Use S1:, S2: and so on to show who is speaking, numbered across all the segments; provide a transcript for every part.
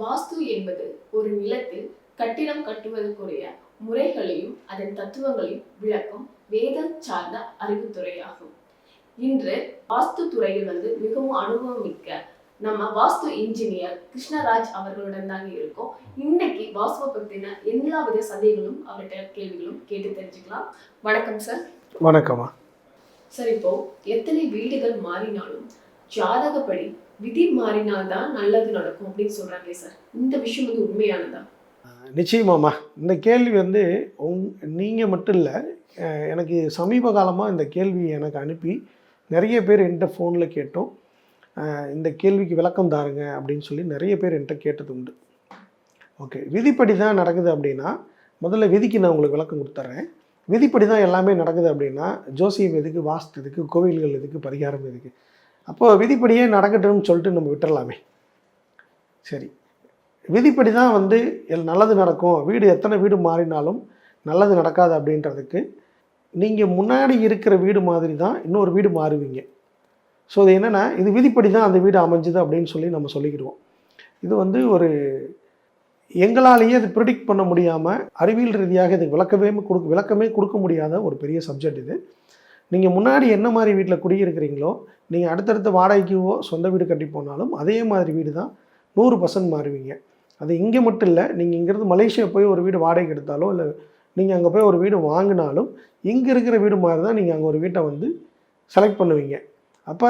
S1: வாஸ்து என்பது ஒரு நிலத்தில் கட்டிடம் கட்டுவதற்குரிய முறைகளையும் அதன் தத்துவங்களையும் விளக்கும் வேதம் சார்ந்த அறிவுத்துறையாகும். இன்று வாஸ்து துறையில் வந்து மிகவும் அனுபவம் மிக்க நம்ம வாஸ்து இன்ஜினியர் கிருஷ்ணராஜ் அவர்களுடன் தாங்க இருக்கோம். இன்னைக்கு வாஸ்துவை பத்தின எல்லா வித சந்தேகங்களும் அவர்கிட்ட கேள்விகளும் கேட்டு தெரிஞ்சுக்கலாம். வணக்கம் சார்.
S2: வணக்கம்மா.
S1: சார் இப்போ எத்தனை வீடுகள் மாறினாலும் ஜாதகப்படி விதி மாறினால்தான் நல்லது நடக்கும் அப்படின்னு சொல்கிறாங்களே சார். இந்த விஷயம் வந்து உண்மையானதா?
S2: நிச்சயமாம்மா. இந்த கேள்வி வந்து உங் நீங்கள் மட்டும் இல்லை எனக்கு சமீப காலமாக இந்த கேள்வி எனக்கு அனுப்பி நிறைய பேர் என்கிட்ட ஃபோனில் கேட்டோம். இந்த கேள்விக்கு விளக்கம் தாருங்க அப்படின்னு சொல்லி நிறைய பேர் என்கிட்ட கேட்டது உண்டு. ஓகே. விதிப்படி தான் நடக்குது அப்படின்னா முதல்ல விதிக்கு நான் உங்களுக்கு விளக்கம் கொடுத்துட்றேன் விதிப்படி தான் எல்லாமே நடக்குது அப்படின்னா ஜோசியம் எதுக்கு வாஸ்து எதுக்கு கோவில்கள் எதுக்கு பரிகாரம் எதுக்கு? அப்போது விதிப்படியே நடக்கட்டும்னு சொல்லிட்டு நம்ம விட்டுறலாமே. சரி. விதிப்படி தான் வந்து எல் நல்லது நடக்கும். வீடு எத்தனை வீடு மாறினாலும் நல்லது நடக்காது அப்படின்றதுக்கு நீங்கள் முன்னாடி இருக்கிற வீடு மாதிரி தான் இன்னொரு வீடு மாறுவீங்க. ஸோ அது என்னென்னா இது விதிப்படி தான் அந்த வீடு அமைஞ்சுது அப்படின்னு சொல்லி நம்ம சொல்லிக்கிடுவோம். இது வந்து ஒரு எங்களாலேயே அது ப்ரிடிக்ட் பண்ண முடியாமல் அறிவியல் ரீதியாக இதுக்கு விளக்கவே கொடுக்க விளக்கமே கொடுக்க முடியாத ஒரு பெரிய சப்ஜெக்ட் இது. நீங்கள் முன்னாடி என்ன மாதிரி வீட்டில் குடியிருக்கிறீங்களோ நீங்கள் அடுத்தடுத்த வாடகைக்குவோ சொந்த வீடு கட்டி போனாலும் அதே மாதிரி வீடு தான் நூறு பர்சன்ட் மாறுவீங்க. அது இங்கே மட்டும் இல்லை நீங்கள் இங்கேருந்து மலேசியா போய் ஒரு வீடு வாடகைக்கு எடுத்தாலோ இல்லை நீங்கள் அங்கே போய் ஒரு வீடு வாங்கினாலும் இங்கே இருக்கிற வீடு மாதிரி தான் நீங்கள் அங்கே ஒரு வீட்டை வந்து செலக்ட் பண்ணுவீங்க. அப்போ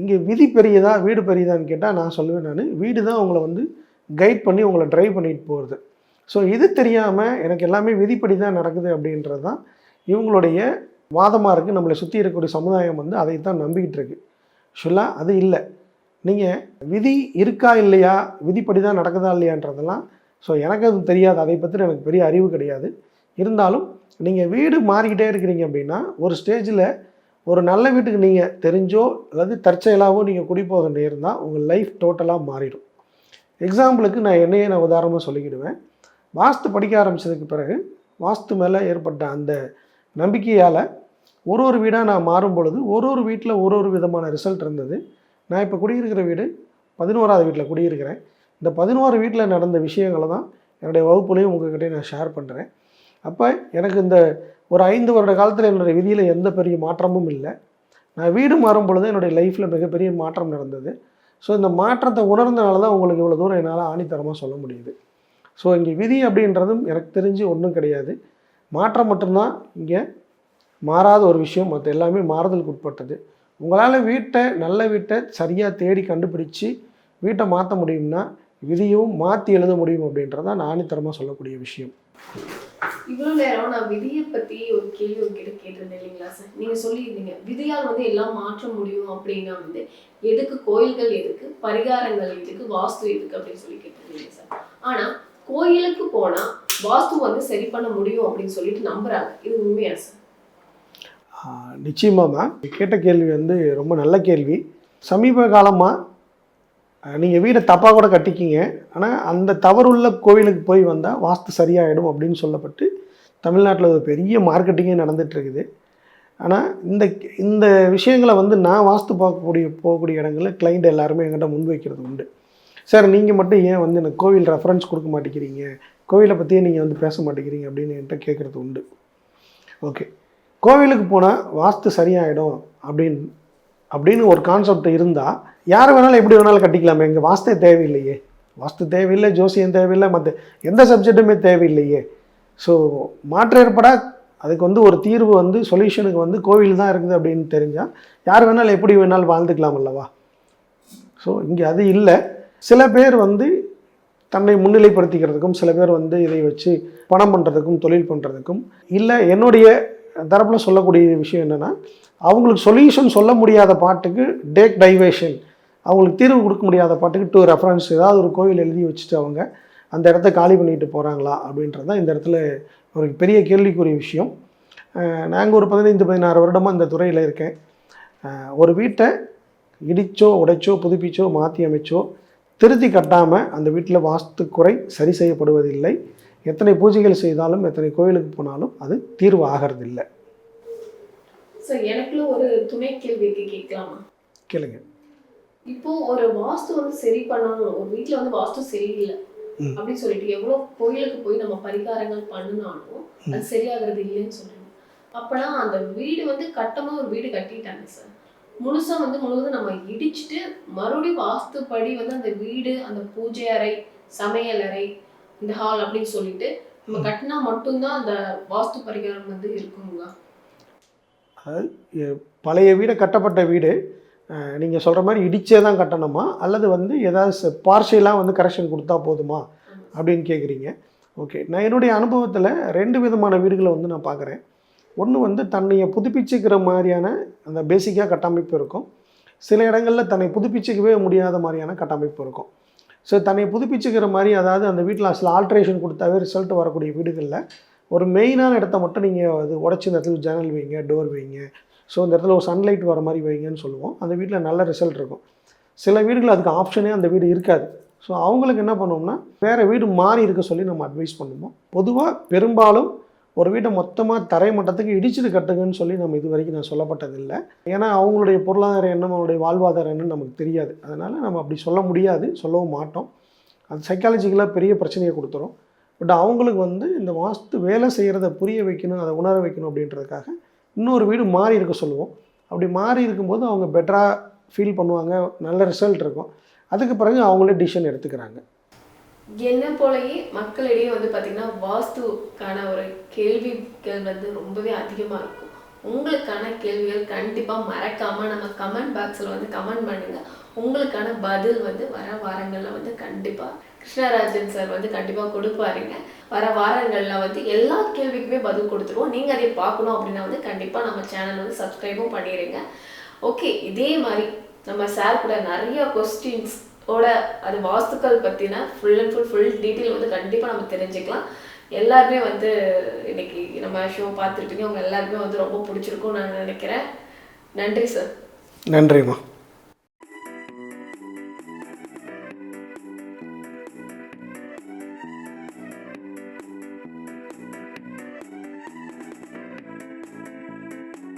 S2: இங்கே விதி பெரியதா வீடு பெரியதான்னு கேட்டால் நான் சொல்லுவேன் நான் வீடு தான் உங்களை வந்து கைட் பண்ணி உங்களை ட்ரைவ் பண்ணிட்டு போகிறது ஸோ இது தெரியாமல் எனக்கு எல்லாமே விதிப்படி தான் நடக்குது அப்படின்றது தான் இவங்களுடைய வாதமாக இருக்குது நம்மளை சுற்றி இருக்கக்கூடிய சமுதாயம் வந்து அதை தான் நம்பிக்கிட்டு இருக்கு. ஆக்சுவலாக அது இல்லை. நீங்கள் விதி இருக்கா இல்லையா? விதிப்படி தான் நடக்குதா இல்லையான்றதெல்லாம் ஸோ எனக்கு அது தெரியாது. அதை பற்றி எனக்கு பெரிய அறிவு கிடையாது. இருந்தாலும் நீங்கள் வீடு மாறிக்கிட்டே இருக்கிறீங்க அப்படின்னா ஒரு ஸ்டேஜில் ஒரு நல்ல வீட்டுக்கு நீங்கள் தெரிஞ்சோ அல்லது தற்செயலாகவோ நீங்கள் குடி போக நேர்ந்தால் உங்கள் லைஃப் டோட்டலாக மாறிடும். எக்ஸாம்பிளுக்கு நான் என்னையே நான் உதாரணமாக சொல்லிக்கிடுவேன். வாஸ்து படிக்க ஆரம்பித்ததுக்கு பிறகு வாஸ்து மேலே ஏற்பட்ட அந்த நம்பிக்கையால் ஒரு ஒரு வீடாக நான் மாறும் பொழுது ஒரு ஒரு வீட்டில் ஒரு ஒரு விதமான ரிசல்ட் இருந்தது. நான் இப்போ குடியிருக்கிற வீடு பதினோராவது வீட்டில் குடியிருக்கிறேன். இந்த பதினோரு வீட்டில் நடந்த விஷயங்களை தான் என்னுடைய வகுப்புலையும் உங்ககிட்ட நான் ஷேர் பண்ணுறேன் அப்போ எனக்கு இந்த ஒரு ஐந்து வருட காலத்தில் என்னுடைய விதியில் எந்த பெரிய மாற்றமும் இல்லை. நான் வீடு மாறும் பொழுது என்னுடைய லைஃப்பில் மிகப்பெரிய மாற்றம் நடந்தது. ஸோ இந்த மாற்றத்தை உணர்ந்தனால தான் உங்களுக்கு இவ்வளோ தூரம் என்னால் ஆணித்தரமாக சொல்ல முடியுது. ஸோ இங்கே விதி அப்படின்றதும் எனக்கு தெரிஞ்சு ஒன்றும் கிடையாது. மாற்றம் மட்டும்தான் இங்கே மாறாத ஒரு விஷயம். மற்ற எல்லாமே மாறுதலுக்கு உட்பட்டது. உங்களால் வீட்டை நல்ல வீட்டை சரியாக தேடி கண்டுபிடிச்சு வீட்டை மாற்ற முடியும்னா விதியும் மாற்றி எழுத முடியும் அப்படின்றது தான் நான் ஆணித்தரமாக சொல்லக்கூடிய விஷயம்.
S1: இவ்வளோ நேரம் நான் விதியை பற்றி ஒரு கேள்வி உங்ககிட்ட கேட்டிருந்தேன் இல்லைங்களா சார்? நீங்கள் சொல்லியிருந்தீங்க விதியால் வந்து எல்லாம் மாற்ற முடியும் அப்படின்னா வந்து எதுக்கு கோயில்கள் எதுக்கு பரிகாரங்கள் எதுக்கு வாஸ்து எதுக்கு அப்படின்னு சொல்லி கேட்டிருந்தீங்க சார். ஆனால் கோயிலுக்கு போனால் வாஸ்து வந்து சரி பண்ண முடியும் அப்படின்னு சொல்லிட்டு நம்புறாங்க. இது உண்மையா சார்
S2: ஆஹ் நிச்சயமாம்மா கேட்ட கேள்வி வந்து ரொம்ப நல்ல கேள்வி. சமீப காலமாக நீங்கள் வீடை தப்பாக கூட கட்டிக்கிங்க. ஆனால் அந்த தவறுள்ள கோவிலுக்கு போய் வந்தால் வாஸ்து சரியாயிடும் அப்படின்னு சொல்லப்பட்டு தமிழ்நாட்டில் ஒரு பெரிய மார்க்கெட்டிங்கே நடந்துகிட்ருக்குது இருக்குது ஆனால் இந்த இந்த விஷயங்களை வந்து நான் வாஸ்து பார்க்கக்கூடிய போகக்கூடிய இடங்களில் கிளைண்ட் எல்லாருமே என்கிட்ட முன்வைக்கிறது உண்டு. சார் நீங்கள் மட்டும் ஏன் வந்து எனக்கு கோவில் ரெஃபரன்ஸ் கொடுக்க மாட்டேங்கிறீங்க? கோவிலை பற்றியே நீங்கள் வந்து பேச மாட்டேங்கிறீங்க அப்படின்னு என்கிட்ட கேட்குறது உண்டு. ஓகே கோவிலுக்கு போனால் வாஸ்து சரியாயிடும் அப்படின்னு அப்படின்னு ஒரு கான்செப்ட் இருந்தால் யார் வேணாலும் எப்படி வேணாலும் கட்டிக்கலாமே. எங்கள் வாஸ்தே தேவையில்லையே. வாஸ்து தேவையில்லை ஜோசியம் தேவையில்லை மற்ற எந்த சப்ஜெக்ட்டுமே தேவையில்லையே. ஸோ மாற்று ஏற்பட அதுக்கு வந்து ஒரு தீர்வு வந்து சொல்யூஷனுக்கு வந்து கோவில் தான் இருக்குது அப்படின்னு தெரிஞ்சால் யார் வேணாலும் எப்படி வேணாலும் வாழ்ந்துக்கலாம் அல்லவா? ஸோ இங்கே அது இல்லை. சில பேர் வந்து தன்னை முன்னிலைப்படுத்திக்கிறதுக்கும் சில பேர் வந்து இதை வச்சு பணம் பண்ணுறதுக்கும் தொழில் பண்ணுறதுக்கும் இல்லை என்னுடைய தரப்பில் சொல்லக்கூடிய விஷயம் என்னென்னா அவங்களுக்கு சொல்யூஷன் சொல்ல முடியாத பாட்டுக்கு டேக் டைவேஷன் அவங்களுக்கு தீர்வு கொடுக்க முடியாத பாட்டுக்கு டூ ரெஃபரன்ஸ் ஏதாவது ஒரு கோவில் எழுதி வச்சுட்டு அவங்க அந்த இடத்த காலி பண்ணிட்டு போகிறாங்களா அப்படின்றது தான் இந்த இடத்துல ஒரு பெரிய கேள்விக்குரிய விஷயம். நாங்கள் ஒரு பதினைந்து பதினாறு வருடமாக இந்த துறையில் இருக்கேன். ஒரு வீட்டை இடிச்சோ உடைச்சோ புதுப்பிச்சோ மாற்றி அமைச்சோ திருத்தி கட்டாமல் அந்த வீட்டில் வாஸ்து குறை சரி செய்யப்படுவதில்லை. எத்தனை பூஜைகள் செய்தாலும் எத்தனை கோயிலுக்கு போனாலும் அது தீர்வு ஆகிறதில்லை
S1: எனக்குள்ள ஒரு துணை கேள்விக்கு கேட்கலாமா?
S2: கேளுங்க.
S1: இப்போ ஒரு வாஸ்து வந்து சரி பண்ணணும் ஒரு வீட்ல வந்து வாஸ்து சரியில்லை. அப்படின்னு சொல்லிட்டு எவ்வளவு கோயிலுக்கு போய் நம்ம பரிகாரங்கள் பண்ணினாலும் அது சரியாகிறது இல்லைன்னு சொல்றீங்க. அப்பனா அந்த வீடு வந்து கட்டமா ஒரு வீடு கட்டிட்டாங்க சார். முழுசா வந்து முழுவதும் நம்ம இடிச்சிட்டு மறுபடியும் வாஸ்துப்படி வந்து அந்த வீடு அந்த பூஜை அறை சமையல் அறை இந்த ஹால் அப்படின்னு சொல்லிட்டு நம்ம கட்டினா மட்டும்தான் அந்த வாஸ்து பரிகாரம் வந்து இருக்குங்களா
S2: பழைய வீடு கட்டப்பட்ட வீடு நீங்கள் சொல்கிற மாதிரி இடிச்சே தான் கட்டணுமா? அல்லது வந்து ஏதாவது பார்ஷியலாக வந்து கரெக்ஷன் கொடுத்தா போதுமா? அப்படின்னு கேட்குறீங்க ஓகே நான் என்னுடைய அனுபவத்தில் ரெண்டு விதமான வீடுகளை வந்து நான் பார்க்குறேன் ஒன்று வந்து தன்னையை புதுப்பிச்சுக்கிற மாதிரியான அந்த பேசிக்காக கட்டமைப்பு இருக்கும். சில இடங்களில் தன்னை புதுப்பிச்சுக்கவே முடியாத மாதிரியான கட்டமைப்பு இருக்கும். ஸோ தன்னை புதுப்பிச்சுக்கிற மாதிரி அதாவது அந்த வீட்டில் சில ஆல்ட்ரேஷன் கொடுத்தாவே ரிசல்ட் வரக்கூடிய வீடுகளில் ஒரு மெயினான இடத்த மட்டும் நீங்கள் அது உடச்சி இந்த இடத்துல ஜன்னல் வைங்க டோர் வைங்க. ஸோ இந்த இடத்துல ஒரு சன்லைட் வர மாதிரி வைங்கன்னு சொல்லுவோம். அந்த வீட்டில் நல்ல ரிசல்ட் இருக்கும். சில வீடுகள் அதுக்கு ஆப்ஷனே அந்த வீடு இருக்காது. ஸோ அவங்களுக்கு என்ன பண்ணுவோம்னா வேறு வீடு மாறி இருக்க சொல்லி நம்ம அட்வைஸ் பண்ணுவோம். பொதுவாக பெரும்பாலும் ஒரு வீட்டை மொத்தமாக தரை மட்டத்துக்கு இடிச்சிட்டு கட்டுங்கன்னு சொல்லி நம்ம இது வரைக்கும் நான் சொல்லப்பட்டதில்லை. ஏன்னா அவங்களுடைய பொருளாதார எண்ணம் அவங்களுடைய வாழ்வாதாரம் என்னன்னு நமக்கு தெரியாது. அதனால் நம்ம அப்படி சொல்ல முடியாது சொல்லவும் மாட்டோம். அது சைக்காலஜிக்கலாக பெரிய பிரச்சனையை கொடுத்துரும். பட் அவங்களுக்கு வந்து இந்த வாஸ்து வேலை செய்கிறத புரிய வைக்கணும் அதை உணர வைக்கணும் அப்படின்றதுக்காக இன்னொரு வீடு மாறி இருக்க சொல்லுவோம். அப்படி மாறி இருக்கும்போது அவங்க பெட்டராக ஃபீல் பண்ணுவாங்க நல்ல ரிசல்ட் இருக்கும். அதுக்கு பிறகு அவங்களே டிசிஷன் எடுத்துக்கிறாங்க.
S1: என்ன போலயே மக்களிடையே வந்து பார்த்திங்கன்னா வாஸ்துக்கான ஒரு கேள்விகள் வந்து ரொம்பவே அதிகமாக இருக்கும். உங்களுக்கான கேள்விகள் கண்டிப்பாக மறக்காம நம்ம கமெண்ட் பாக்ஸில் வந்து கமெண்ட் பண்ணுங்க. உங்களுக்கான பதில் வந்து வர வாரங்களில் வந்து கண்டிப்பாக கிருஷ்ணராஜன் சார் வந்து கண்டிப்பாக கொடுப்பாருங்க. வர வாரங்களில் வந்து எல்லா கேள்விக்குமே பதில் கொடுத்துருவோம். நீங்கள் அதை பார்க்கணும் அப்படின்னா வந்து கண்டிப்பாக நம்ம சேனல் வந்து சப்ஸ்கிரைபும் பண்ணிடுங்க ஓகே இதே மாதிரி நம்ம சார் கூட நிறைய கொஸ்டின்ஸ் ஓட அது வாஸ்துக்கள் பற்றின full and full full detail வந்து கண்டிப்பாக நம்ம தெரிஞ்சுக்கலாம். எல்லாருமே வந்து இன்னைக்கு நம்ம ஷோ பார்த்துருப்பீங்க. அவங்க எல்லாருமே வந்து ரொம்ப பிடிச்சிருக்கும்னு நான் நினைக்கிறேன். நன்றி சார்
S2: நன்றிம்மா.